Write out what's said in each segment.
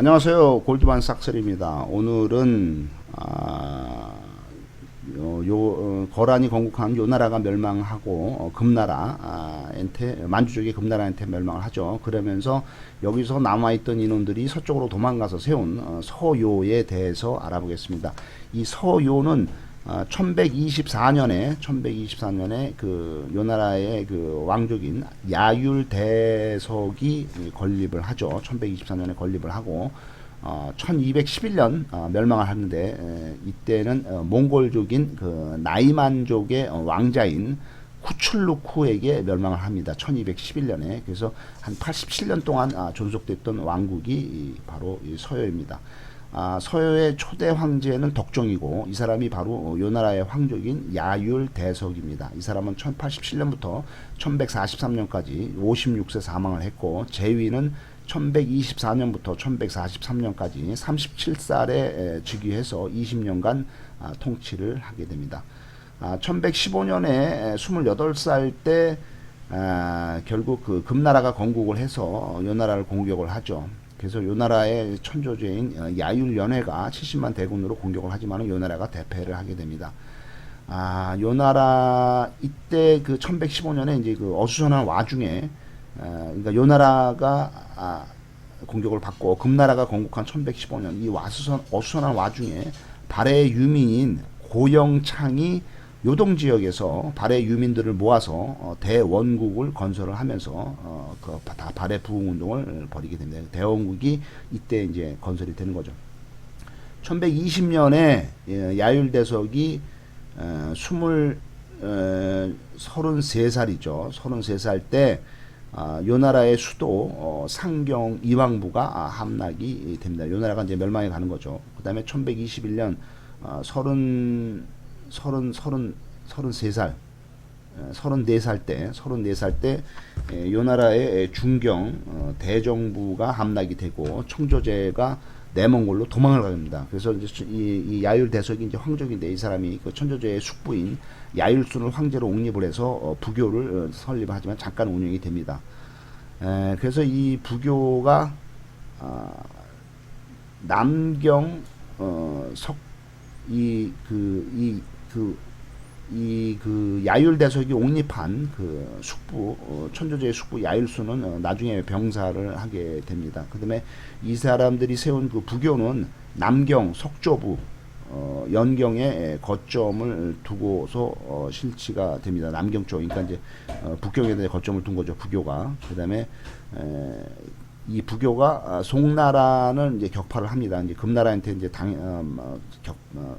안녕하세요. 골드만 싹쓸입니다. 오늘은 아, 요, 요 어, 거란이 건국한 요 나라가 멸망하고 어, 금나라한테 만주족이 금나라한테 멸망을 하죠. 그러면서 여기서 남아있던 인원들이 서쪽으로 도망가서 세운 어, 서요에 대해서 알아보겠습니다. 이 서요는 아, 1124년에 1124년에 그 요나라의 그 왕족인 야율 대석이 건립을 하죠. 1124년에 건립을 하고 어, 1211년 어, 멸망을 하는데 에, 이때는 어, 몽골족인 그 나이만족의 어, 왕자인 쿠출루쿠에게 멸망을 합니다. 1211년에 그래서 한 87년 동안 아, 존속됐던 왕국이 이, 바로 이 서요입니다. 아, 서요의 초대 황제는 덕종이고 이 사람이 바로 어, 요 나라의 황족인 야율 대석입니다. 이 사람은 1087년부터 1143년까지 56세 사망을 했고 제위는 1124년부터 1143년까지 37살에 즉위해서 20년간 아, 통치를 하게 됩니다. 아, 1115년에 28살 때 아, 결국 그 금나라가 건국을 해서 요 나라를 공격을 하죠. 그래서 요 나라의 천조제인 어, 야율 연회가 70만 대군으로 공격을 하지만 요 나라가 대패를 하게 됩니다. 아, 요 나라 이때 그 1115년에 이제 그 어수선한 와중에 어, 그러니까 요 나라가 아, 공격을 받고 금나라가 건국한 1115년 이 와수선 어수선한 와중에 발해 유민인 고영창이 요동 지역에서 발해 유민들을 모아서 어, 대원국을 건설을 하면서 어, 그다 발해 부흥 운동을 벌이게 됩니다. 대원국이 이때 이제 건설이 되는 거죠. 1120년에 예, 야율대석이 어, 스물 어, 33살이죠. 33살 때 아, 요 나라의 수도 어, 상경 이왕부가 아, 함락이 됩니다. 요 나라가 이제 멸망해 가는 거죠. 그 다음에 1121년 어, 30 30 30 33살 34살 때, 34살 때, 에, 요 나라의 중경, 어, 대정부가 함락이 되고, 청조제가 내몽골로 도망을 갑니다. 그래서 이제 이, 이 야율 대석이 이제 황족인데, 이 사람이 그 천조제의 숙부인 야율순을 황제로 옹립을 해서 어, 부교를 어, 설립하지만 잠깐 운영이 됩니다. 에, 그래서 이 부교가, 아, 남경, 어, 석, 이, 그, 이, 그, 이 그 야율 대석이 옹립한 그 숙부 어, 천조제의 숙부 야율수는 어, 나중에 병사를 하게 됩니다. 그다음에 이 사람들이 세운 그 부교는 남경 석조부 어, 연경에 거점을 두고서 어, 실치가 됩니다. 남경 쪽, 그러니까 이제 어, 북경에 대해 거점을 둔 거죠. 부교가. 그다음에 에, 이 부교가 아, 송나라는 이제 격파를 합니다. 이제 금나라한테 이제 당 어, 뭐, 격 어,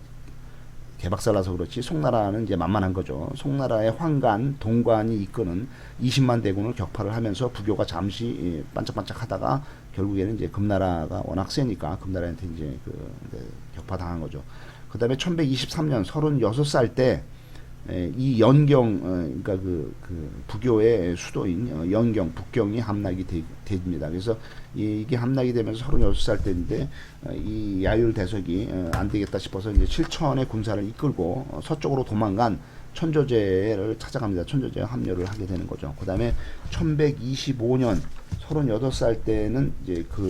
개박살나서 그렇지 송나라는 이제 만만한 거죠. 송나라의 황간, 동관이 이끄는 20만 대군을 격파를 하면서 부교가 잠시 예, 반짝반짝하다가 결국에는 이제 금나라가 워낙 세니까 금나라한테 이제 그 이제 격파당한 거죠. 그다음에 1123년 36살 때 에, 이 연경, 어, 그러니까 그, 그 부교의 수도인 어, 연경, 북경이 함락이 되, 됩니다. 그래서 이, 게 함락이 되면서 36살 때인데 어, 이 야율 대석이 어, 안 되겠다 싶어서 이제 7천의 군사를 이끌고 어, 서쪽으로 도망간 천조제를 찾아갑니다. 천조제에 합류를 하게 되는 거죠. 그 다음에 1125년 38살 때는 이제 그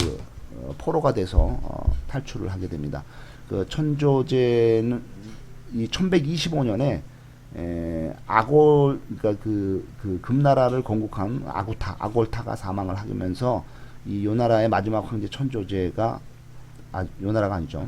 어, 포로가 돼서 어, 탈출을 하게 됩니다. 그 천조제는 이 1125년에 에, 아골 그러니까 그, 그 금나라를 건국한 아고타 아골타가 사망을 하면서 이 요나라의 마지막 황제 천조제가 아 요나라가 아니죠.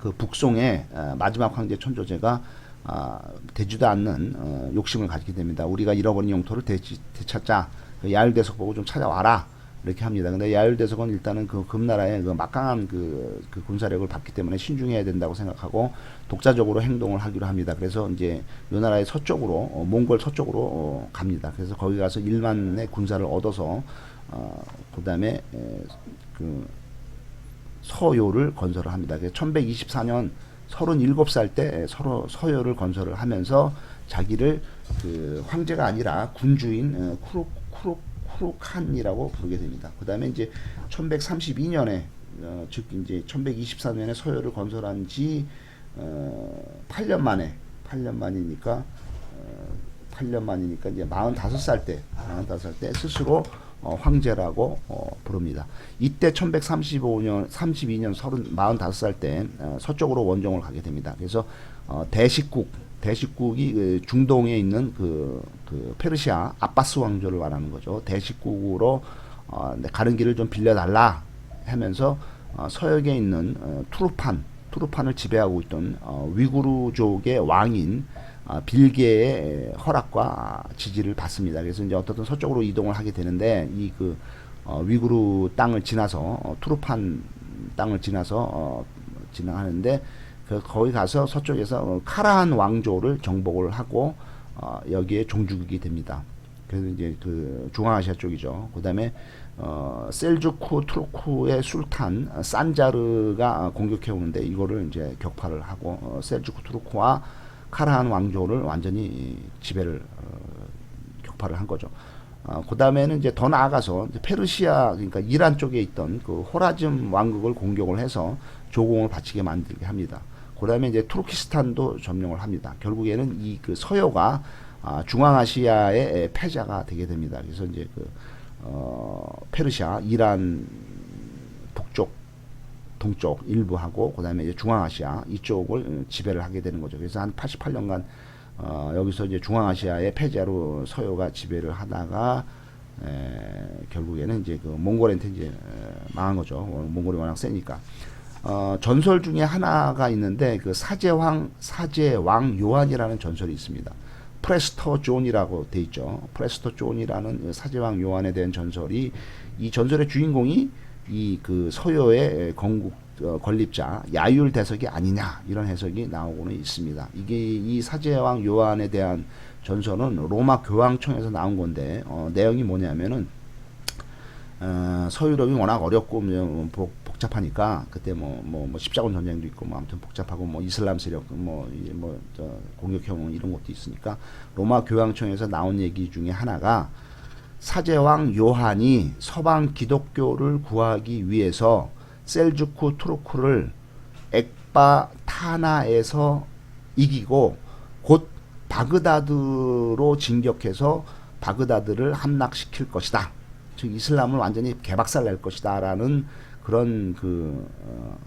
그 북송의 어, 마지막 황제 천조제가 아, 되지도 않는 어, 욕심을 가지게 됩니다. 우리가 잃어버린 영토를 되찾자. 그 야율대석 보고 좀 찾아와라. 이렇게 합니다. 근데 야율대석은 일단은 그 금나라의 그 막강한 그, 그 군사력을 받기 때문에 신중해야 된다고 생각하고 독자적으로 행동을 하기로 합니다. 그래서 이제 요 나라의 서쪽으로 어, 몽골 서쪽으로 어, 갑니다. 그래서 거기 가서 1만의 군사를 얻어서 어, 그다음에 에, 그 서요를 건설을 합니다. 1124년 37살 때 서로 서요를 건설을 하면서 자기를 그 황제가 아니라 군주인 어, 쿠룩 쿠룩 쿠룩한이라고 부르게 됩니다. 그 다음에 이제 1132년에 어, 즉 이제 1124년에 서요를 건설한 지 어, 8년 만에 8년 만이니까 어, 8년 만이니까 이제 45살 때 45살 때 스스로 어, 황제라고 어, 부릅니다. 이때 1135년 32년 30 45살 때 어, 서쪽으로 원정을 가게 됩니다. 그래서 어, 대식국 대식국이 그 중동에 있는 그, 그 페르시아 아바스 왕조를 말하는 거죠. 대식국으로 어, 네, 가는 길을 좀 빌려달라 하면서 어, 서역에 있는 어, 투르판 투르판을 지배하고 있던 어, 위구르족의 왕인 아, 빌게의 허락과 지지를 받습니다. 그래서 이제 어떻든 서쪽으로 이동을 하게 되는데 이그 어, 위구르 땅을 지나서 어, 투르판 땅을 지나서 어, 지나가는데 그 거기 가서 서쪽에서 어, 카라한 왕조를 정복을 하고 어, 여기에 종주국이 됩니다. 그래서 이제 그 중앙아시아 쪽이죠. 그 다음에 어, 셀주쿠 투르크의 술탄 어, 산자르가 공격해 오는데 이거를 이제 격파를 하고 어, 셀주쿠 투르크와 카라한 왕조를 완전히 지배를 어, 격파를 한 거죠. 어, 그 다음에는 이제 더 나아가서 페르시아 그러니까 이란 쪽에 있던 그 호라즘 왕국을 공격을 해서 조공을 바치게 만들게 합니다. 그 다음에 이제 투르키스탄도 점령을 합니다. 결국에는 이 그 서요가 아, 중앙아시아의 패자가 되게 됩니다. 그래서 이제 그 어, 페르시아, 이란 동쪽 일부하고 그다음에 이제 중앙아시아 이쪽을 지배를 하게 되는 거죠. 그래서 한 88년간 어, 여기서 이제 중앙아시아의 패자로 서요가 지배를 하다가 에, 결국에는 이제 그 몽골한테 이제 에, 망한 거죠. 어, 몽골이 워낙 세니까. 어, 전설 중에 하나가 있는데 그 사제왕 사제왕 요한이라는 전설이 있습니다. 프레스터 존이라고 돼 있죠. 프레스터 존이라는 사제왕 요한에 대한 전설이 이 전설의 주인공이 이그 서요의 건국 어, 건립자 야율 대석이 아니냐 이런 해석이 나오고는 있습니다. 이게 이 사제왕 요한에 대한 전설은 로마 교황청에서 나온 건데 어, 내용이 뭐냐면은 어, 서유럽이 워낙 어렵고 뭐, 복, 복잡하니까 그때 뭐뭐 뭐 십자군 전쟁도 있고 뭐 아무튼 복잡하고 뭐 이슬람 세력 뭐뭐저 공격형 이런 것도 있으니까 로마 교황청에서 나온 얘기 중에 하나가 사제왕 요한이 서방 기독교를 구하기 위해서 셀주쿠 투르크를 엑바타나에서 이기고 곧 바그다드로 진격해서 바그다드를 함락시킬 것이다. 즉 이슬람을 완전히 개박살 낼 것이다라는 그런 그 어,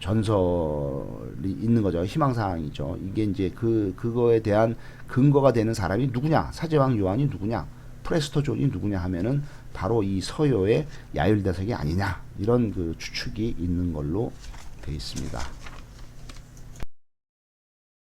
전설이 있는 거죠. 희망사항이죠. 이게 이제 그 그거에 대한 근거가 되는 사람이 누구냐? 사제왕 요한이 누구냐? 프레스토 존이 누구냐 하면은 바로 이 서요의 야율대석이 아니냐 이런 그 추측이 있는 걸로 되어 있습니다.